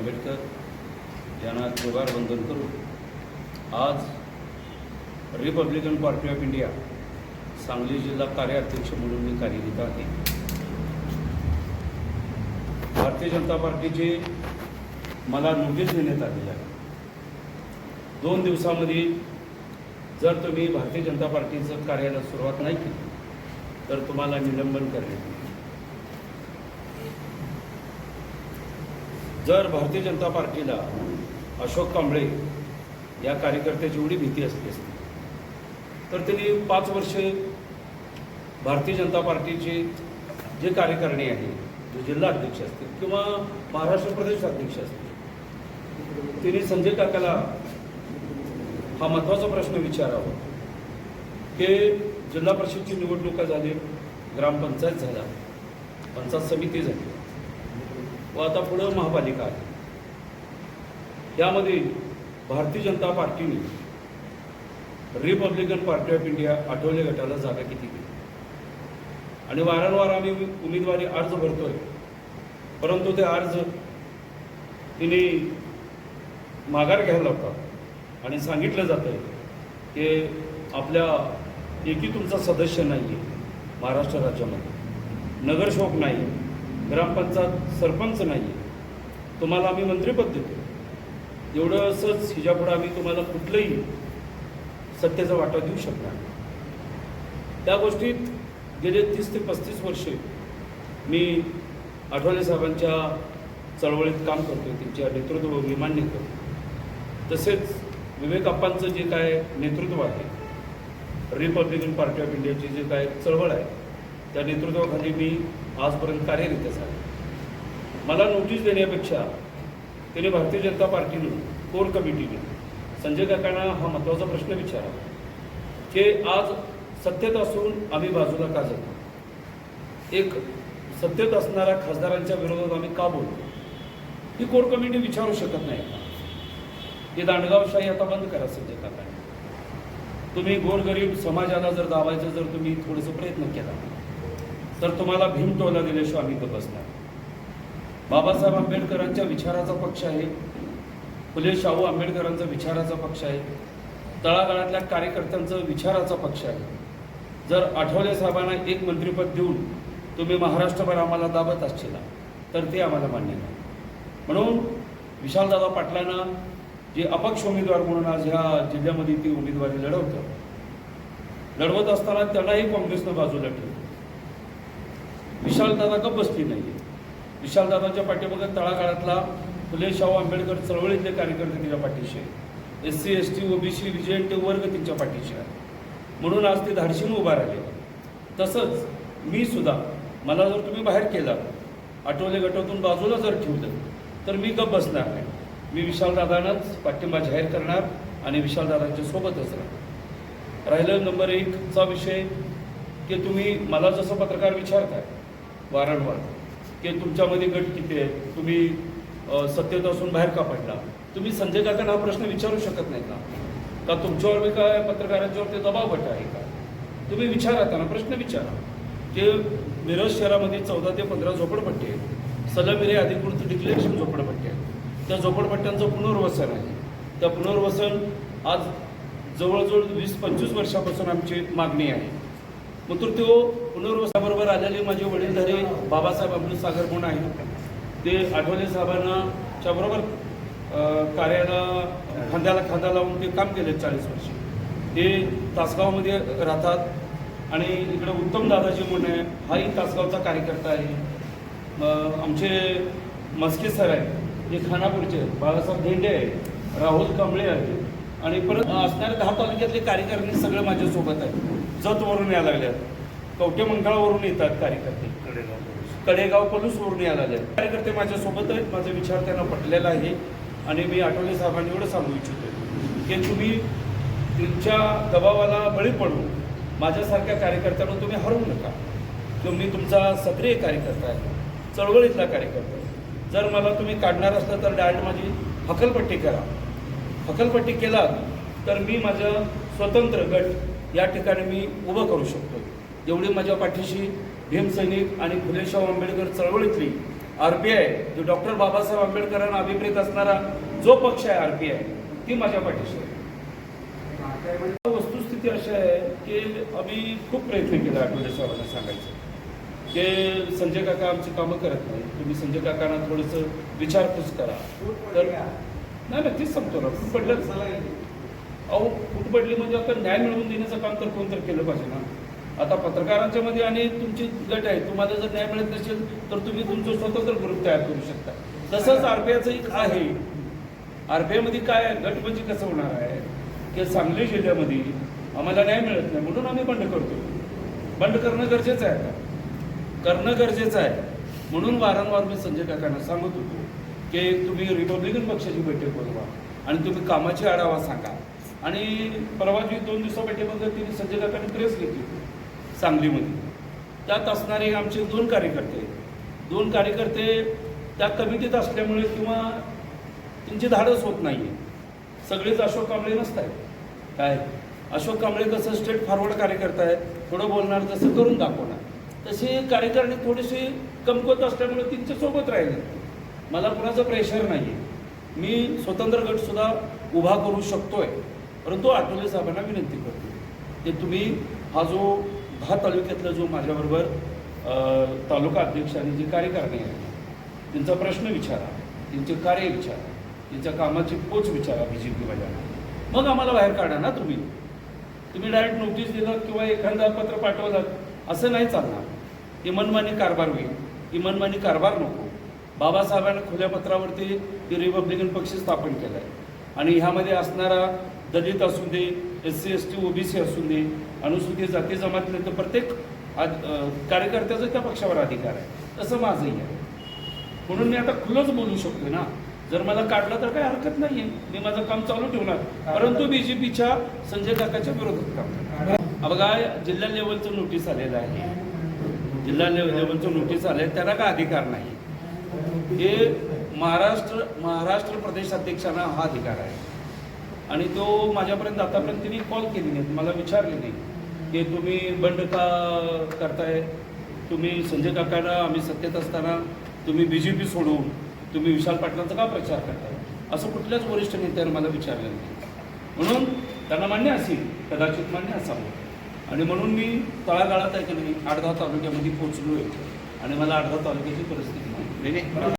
आंबेडकर यांना जोगार वंदन करून आज Republican Party of India Sangli जिल्हा कार्याध्यक्ष म्हणून मी कार्यरत आहे. भारतीय जनता पार्टीची मला नोटीस देण्यात आलेली आहे. दोन दिवसामध्ये जर तुम्ही भारतीय जनता पार्टीचं कार्याला सुरुवात नाही केली तर तुम्हाला निलंबन करण्यात जर भारतीय जनता पार्टीला अशोक कांबळे या कार्यकर्त्याची एवढी भीती असली असती तर त्यांनी पाच वर्षे भारतीय जनता पार्टीचे जे कार्यकारिणी आहे जे जिल्हा अध्यक्ष असतील किंवा महाराष्ट्र प्रदेश अध्यक्ष असतील त्यांनी संजय काकाला हा महत्त्वाचा प्रश्न विचारावा की जिल्हा परिषदची निवडणुका झाली ग्रामपंचायत झाला पंचायत समिती झाली व आता पुढं महापालिका आहे. यामध्ये Bharatiya Janata पार्टीने Republican Party of India Athawale गटाला जागा किती दिली? आणि वारंवार आम्ही उमेदवारी अर्ज भरतोय. परंतु ते अर्ज तिने माघार घ्यायला होता आणि सांगितलं जातं की आपल्या एकी तुमचा सदस्य नाही आहे महाराष्ट्र राज्यामध्ये. नगरसेवक नाही. आहे ग्रामपंचायत सरपंच नाही आहे तुम्हाला आम्ही मंत्रिपद देतो. एवढं असंच हिच्यापुढं आम्ही तुम्हाला कुठलंही सत्तेचा वाटा देऊ शकणार त्या गोष्टीत गेले तीस ते पस्तीस वर्षे मी आठवले साहेबांच्या चळवळीत काम करतो त्यांच्या नेतृत्व मी मान्य करतो तसेच विवेक अप्पांचं जे काय नेतृत्व आहे रिपब्लिकन पार्टी ऑफ इंडियाची जे काय चळवळ आहे त्या नेतृत्वाखाली मी आजपर्यंत कार्यरतच आहे मला नोटीस देण्यापेक्षा त्याने भारतीय जनता पार्टीनं कोर कमिटीने संजय काकांना हा महत्त्वाचा प्रश्न विचारा की आज सत्तेत असून आम्ही बाजूला का जातो एक सत्तेत असणाऱ्या खासदारांच्या विरोधात आम्ही का बोलतो ही कोर कमिटी विचारू शकत नाही का? ही दांडगावशाही आता बंद करा संजय काकांनी. तुम्ही गोरगरीब समाजाला जर दावायचं जर तुम्ही थोडंसं प्रयत्न केला तर तुम्हाला भीम टोला दिल्याशिवाय आम्ही गप्प बसणार बाबासाहेब आंबेडकरांच्या विचाराचा पक्ष आहे. फुले शाहू आंबेडकरांचा विचाराचा पक्ष आहे. तळागाळातल्या कार्यकर्त्यांचं विचाराचा पक्ष आहे. जर आठवले साहेबांना एक मंत्रिपद देऊन तुम्ही महाराष्ट्रभर आम्हाला दाबत असशील तर ते आम्हाला मान्य नाही. म्हणून विशालदादा पाटलांना जे अपक्ष उमेदवार म्हणून आज ह्या जिल्ह्यामध्ये ती उमेदवारी लढवतं लढवत असताना त्यांनाही काँग्रेसनं बाजूला ठेवलं. विशालदादा का बसली नाही विशालदादाच्या पाठीमागे तळागाळातला फुले शाहू आंबेडकर चळवळीतले कार्यकर्ते त्यांच्या पाठीशी आहे S C S T OBC विजयंट वर्ग त्यांच्या पाठीशी आहे म्हणून आज ते धाडशीनं उभा राहिले. तसंच मी सुद्धा मला जर तुम्ही बाहेर केला आठवले गटातून बाजूला जर ठेवलं तर मी गप बसणार नाही. मी विशालदादांनाच पाठिंबा जाहीर करणार आणि विशालदादांच्या सोबतच राहणार. राहिलं नंबर एकचा विषय की तुम्ही मला जसं पत्रकार विचारताय वारंवार. की तुमच्यामध्ये गट किती आहे तुम्ही सत्तेत असून बाहेर का पडला? तुम्ही संजय काकांना हा प्रश्न विचारू शकत नाही का का तुमच्यावर मी काय पत्रकारांच्यावर ते दबाव गट आहे का? तुम्ही विचारा त्यांना प्रश्न विचारा. की मिरज शहरामध्ये चौदा ते पंधरा झोपडपट्टी आहेत सलमिरे अधिकृत डिक्लेरेशन झोपडपट्टी आहेत. त्या झोपडपट्ट्यांचं पुनर्वसन आहे. त्या पुनर्वसन आज जवळजवळ वीस पंचवीस वर्षापासून आमची मागणी आहे. मग तर तो पुनर्वसाबरोबर आलेले माझे वडीलधारे बाबासाहेब अमृत सागर म्हणून आहे ते आठवले साहेबांना च्या बरोबर कार्याला खांद्याला खांदा लावून ते काम केले चाळीस वर्ष. ते तासगावमध्ये राहतात आणि इकडं उत्तम दादाजी म्हणून आहे. हाही तासगावचा कार्यकर्ता आहे. आमचे मस्के सर आहेत. जे खानापूरचे आहेत. बाळासाहेब धेंडे आहे राहुल कांबळे आहे आणि परत असणारे दहा तालुक्यातले कार्यकारिणी सगळे माझ्यासोबत आहेत. जतवरून यायला आहेत कवटे मंगळावरून येतात कार्यकर्ते. कडेगाव पलूसवरून यायला आहेत कार्यकर्ते माझ्यासोबत आहेत. माझा विचार त्यांना पटलेला आहे. आणि मी आठवले साहेबांनी एवढं सांगू इच्छितो. की तुम्ही तुमच्या दबावाला बळी पडून माझ्यासारख्या कार्यकर्त्यांना तुम्ही हरवू नका. तुम्ही तुमचा सक्रिय कार्यकर्ता आहे. चळवळीतला कार्यकर्ता आहे. जर मला तुम्ही काढणार असलं तर डायरेक्ट माझी हकलपट्टी करा. हकलपट्टी केला तर मी माझं स्वतंत्र गट या ठिकाणी मी उभं करू शकतो. एवढी माझ्या पाठीशी भीमसैनिक आणि फुले शाहू आंबेडकर चळवळीतली आरपीआय जो डॉक्टर बाबासाहेब आंबेडकरांना अभिप्रेत असणारा जो पक्ष आहे आरपीआय ती माझ्या पाठीशी आहे. वस्तुस्थिती अशी आहे की आम्ही खूप प्रयत्न केला आठवडे साहेबांना सांगायचं. की संजय काका आमची कामं करत नाही तुम्ही संजय काकांना थोडंसं विचारपूस करा. तर नाही नाही तीच सांगतो ना फूट पडलं अहो फूट पडली म्हणजे आता न्याय मिळवून देण्याचं काम तर कोणतरी केलं पाहिजे ना. आता पत्रकारांच्या मध्ये आणि तुमची गट आहे तुम्हाला जर न्याय मिळत नसेल तर तुम्ही तुमचं स्वतंत्र ग्रुप तयार करू शकता. तसंच आरपीआयचं एक आहे. आरपीआयमध्ये काय आहे? गट म्हणजे कसं होणार आहे? की सांगली जिल्ह्यामध्ये आम्हाला न्याय मिळत नाही म्हणून आम्ही बंड करतो बंड करणं गरजेचं आहे आता. करणं गरजेचं आहे. म्हणून वारंवार मी संजय काकांना सांगत होतो की तुम्ही रिपब्लिकन पक्षाची बैठक बोलवा आणि तुम्ही कामाची आढावा सांगा. आणि परवा जी दोन दिवसा बैठकीमध्ये तिने संजय काकांनी प्रेस घेतली. सांगलीमध्ये. त्यात असणारे आमचे दोन कार्यकर्ते. दोन कार्यकर्ते त्या कमिटीत असल्यामुळे किंवा त्यांची धाडस होत नाही आहे सगळेच अशोक कांबळे नसत काय? अशोक कांबळे कसं स्टेट फॉरवर्ड कार्यकर्ता आहे थोडं बोलणार तसं करून दाखवणार. तसे कार्यकारणी थोडीशी कमकुवत असल्यामुळे त्यांच्यासोबत राहिले. मला कुणाचं प्रेशर नाही आहे मी स्वतंत्र गटसुद्धा उभा करू शकतोय. परंतु आठवले साहेबांना विनंती करतो. की तुम्ही हा जो हा तालुक्यातला जो माझ्याबरोबर तालुका अध्यक्ष आणि जे कार्यकारिणी आहे त्यांचा प्रश्न विचारा त्यांचे कार्य विचारा त्यांच्या कामाची पोच विचारा बी जे पी मग आम्हाला बाहेर काढा ना तुम्ही. तुम्ही डायरेक्ट नोटीस दिलं किंवा एखादं पत्र पाठवलं असं नाही चालणार. ही मनमानी कारभार होईल. ही मनमानी कारभार नको. बाबासाहेबांनी खुल्या पत्रावरती ही रिपब्लिकन पक्ष स्थापन केला आहे आणि ह्यामध्ये असणारा दलित असू दे S C S T OBC असू दे अनुसूचित जाती जमातले तर प्रत्येक कार्यकर्त्याचं कार्यकर्त्याचा त्या पक्षावर अधिकार आहे. तसं माझंही आहे. म्हणून मी आता खुलंच बोलू शकतो ना. जर मला काढलं तर काही हरकत नाहीये. मी माझं काम चालू ठेवणार. परंतु बीजेपीच्या संजय काकाच्या विरोधात काम बघा जिल्हा लेवलचं नोटीस आलेलं आहे. जिल्हा लेवलचं नोटीस आलंय त्याला काय अधिकार नाही. हे महाराष्ट्र महाराष्ट्र प्रदेश अध्यक्षांना हा अधिकार आहे. आणि तो माझ्यापर्यंत आतापर्यंत तिने कॉल केली नाही मला विचारले नाही की तुम्ही बंड का करताय? तुम्ही संजय काकांना आम्ही सत्तेत असताना तुम्ही बी जे पी सोडून तुम्ही विशाल पाटलांचा का प्रचार करताय? असं कुठल्याच वरिष्ठ नेत्यानं मला विचारलं नाही. म्हणून त्यांना मान्य असेल कदाचित मान्य असावं. आणि म्हणून मी तळागाळात आहे की नाही आडगाव तालुक्यामध्ये पोहोचलो आहे आणि मला आडगाव तालुक्याची परिस्थिती नाही.